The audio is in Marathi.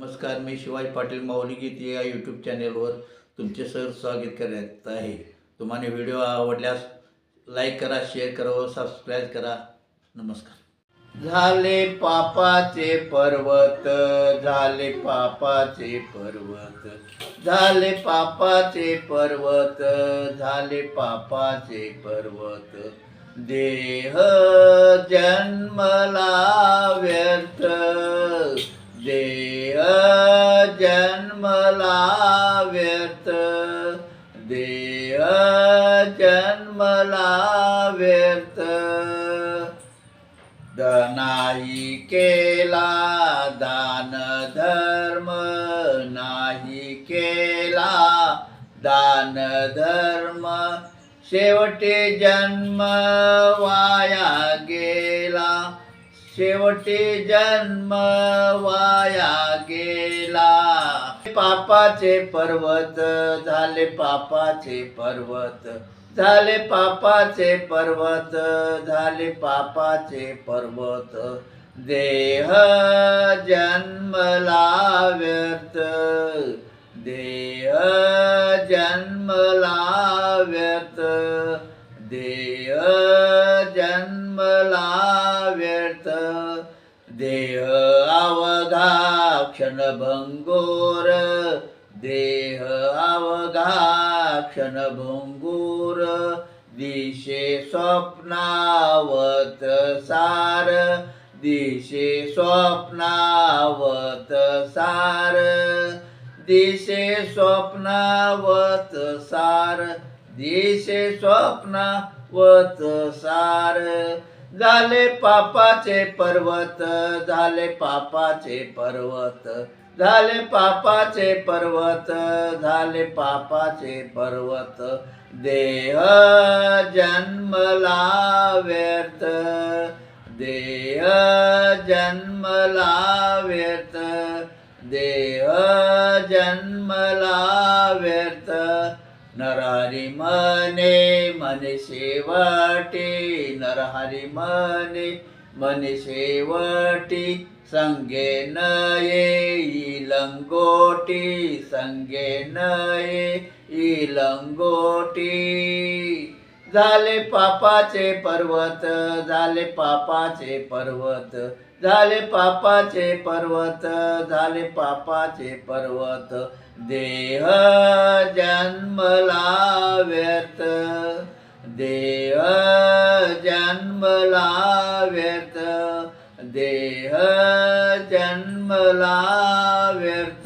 नमस्कार मी शिवाजी पाटील माऊली गीत या यूट्यूब चॅनेलवर तुमचे सर स्वागत करत आहे. तुम्हाला व्हिडिओ आवडल्यास लाईक करा शेअर करा व सबस्क्राईब करा. नमस्कार. झाले पापाचे पर्वत झाले पापाचे पर्वत झाले पापाचे पर्वत झाले पापाचे पर्वत. देह जन्मला व्यर्थ. देह जन्मला व्यर्थ. नाही केला दान धर्म नाही केला दान धर्म. शेवटी जन्म वाया गेला शेवटी जन्म वाया गेला. पापाचे पर्वत झाले पापाचे पर्वत झाले पापाचे पर्वत झाले पापाचे पर्वत. देह जन्मला व्यर्थ देह जन्मला व्यर्थ देह जन्मला व्यर्थ देह अवघा क्षणभंगोर देह अवघा क्षणभंगूर दिशे स्वप्नावत सार दिशे स्वप्नावत सार दिशे स्वप्नावत सार दिशे स्वप्नावत सार झाले पापाचे पर्वत झाले पापाचे पर्वत झाले पापाचे पर्वत झाले पापाचे पर्वत. देह जन्मला व्यर्थ देह जन्मला व्यर्थ देह जन्मला व्यर्थ नरहरी मने मने शेवटी नरहरी मने मने शेवटी संगे नये इलंगोटी संगे नये इलंगोटी। झाले पापाचे पर्वत झाले पापाचे पर्वत झाले पापाचे पर्वत झाले पापाचे पर्वत. देह जन्मला व्यर्थ देह जन्मला व्यर्थ देह जन्मला व्यर्थ